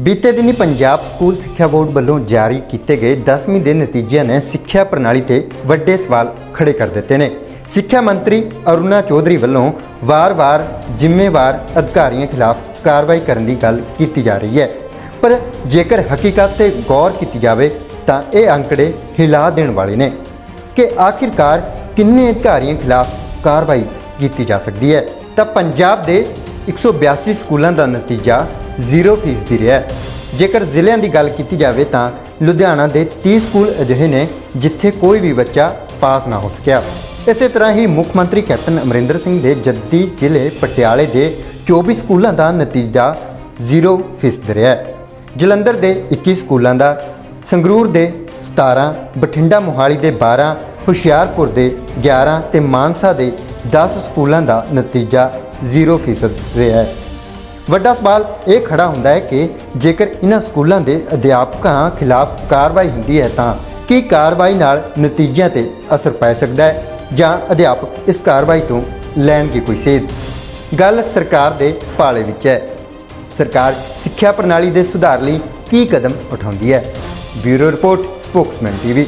ਬੀਤੇ ਦਿਨੀ ਪੰਜਾਬ ਸਕੂਲ ਸਿੱਖਿਆ ਬੋਰਡ ਵੱਲੋਂ ਜਾਰੀ ਕੀਤੇ ਗਏ 10ਵੀਂ ਦੇ ਨਤੀਜਿਆਂ ਨੇ ਸਿੱਖਿਆ ਪ੍ਰਣਾਲੀ ਤੇ ਵੱਡੇ ਸਵਾਲ ਖੜੇ ਕਰ ਦਿੱਤੇ ਨੇ। ਸਿੱਖਿਆ ਮੰਤਰੀ ਅਰੁਣਾ ਚੌਧਰੀ ਵੱਲੋਂ ਵਾਰ-ਵਾਰ ਜ਼ਿੰਮੇਵਾਰ ਅਧਿਕਾਰੀਆਂ ਖਿਲਾਫ ਕਾਰਵਾਈ ਕਰਨ ਦੀ ਗੱਲ ਕੀਤੀ ਜਾ ਰਹੀ ਹੈ। ਪਰ ਜੇਕਰ ਹਕੀਕਤ ਤੇ ਗੌਰ ਕੀਤੀ ਜਾਵੇ ਤਾਂ ਇਹ ਅੰਕੜੇ ਹਿਲਾ ਦੇਣ ਵਾਲੇ ਨੇ ਕਿ ਆਖਿਰਕਾਰ ਕਿੰਨੇ ਅਧਿਕਾਰੀਆਂ ਖਿਲਾਫ ਕਾਰਵਾਈ ਕੀਤੀ ਜਾ ਸਕਦੀ ਹੈ। ਤਾਂ ਪੰਜਾਬ ਦੇ 182 ਸਕੂਲਾਂ ਦਾ ਨਤੀਜਾ 0% ਰਿਹਾ ਜੇਕਰ ਜ਼ਿਲ੍ਹਿਆਂ ਦੀ ਗੱਲ ਕੀਤੀ ਜਾਵੇ ਤਾਂ ਲੁਧਿਆਣਾ ਦੇ 30 ਸਕੂਲ ਅਜਿਹੇ ਨੇ ਜਿੱਥੇ ਕੋਈ ਵੀ ਬੱਚਾ ਪਾਸ ਨਾ ਹੋ ਸਕਿਆ। ਇਸੇ ਤਰ੍ਹਾਂ ਹੀ ਮੁੱਖ ਮੰਤਰੀ ਕੈਪਟਨ ਅਮਰਿੰਦਰ ਸਿੰਘ ਦੇ ਜੱਦੀ ਜ਼ਿਲ੍ਹੇ ਪਟਿਆਲੇ ਦੇ 24 ਸਕੂਲਾਂ ਦਾ ਨਤੀਜਾ 0% ਰਿਹਾ ਜਲੰਧਰ ਦੇ 21 ਸਕੂਲਾਂ ਦਾ, ਸੰਗਰੂਰ ਦੇ 17 ਬਠਿੰਡਾ ਮੋਹਾਲੀ ਦੇ 12 ਹੁਸ਼ਿਆਰਪੁਰ ਦੇ 11 ਤੇ ਮਾਨਸਾ ਦੇ 10 ਸਕੂਲਾਂ ਦਾ ਨਤੀਜਾ 0% ਰਿਹਾ ਹੈ। ਵੱਡਾ ਸਵਾਲ ਇਹ ਖੜਾ ਹੁੰਦਾ ਹੈ ਕਿ ਜੇਕਰ ਇਹਨਾਂ ਸਕੂਲਾਂ ਦੇ ਅਧਿਆਪਕਾਂ ਖਿਲਾਫ ਕਾਰਵਾਈ ਹੁੰਦੀ ਹੈ ਤਾਂ ਕੀ ਕਾਰਵਾਈ ਨਾਲ ਨਤੀਜਿਆਂ ਤੇ ਅਸਰ ਪੈ ਸਕਦਾ ਹੈ ਜਾਂ ਅਧਿਆਪਕ ਇਸ ਕਾਰਵਾਈ ਤੋਂ ਲੈਣਗੇ ਕੋਈ ਸੇਧ? ਗੱਲ ਸਰਕਾਰ ਦੇ ਪਾਲੇ ਵਿੱਚ ਹੈ। ਸਰਕਾਰ ਸਿੱਖਿਆ ਪ੍ਰਣਾਲੀ ਦੇ ਸੁਧਾਰ ਲਈ ਕੀ ਕਦਮ ਉਠਾਉਂਦੀ ਹੈ? Bureau report, Spokesman TV.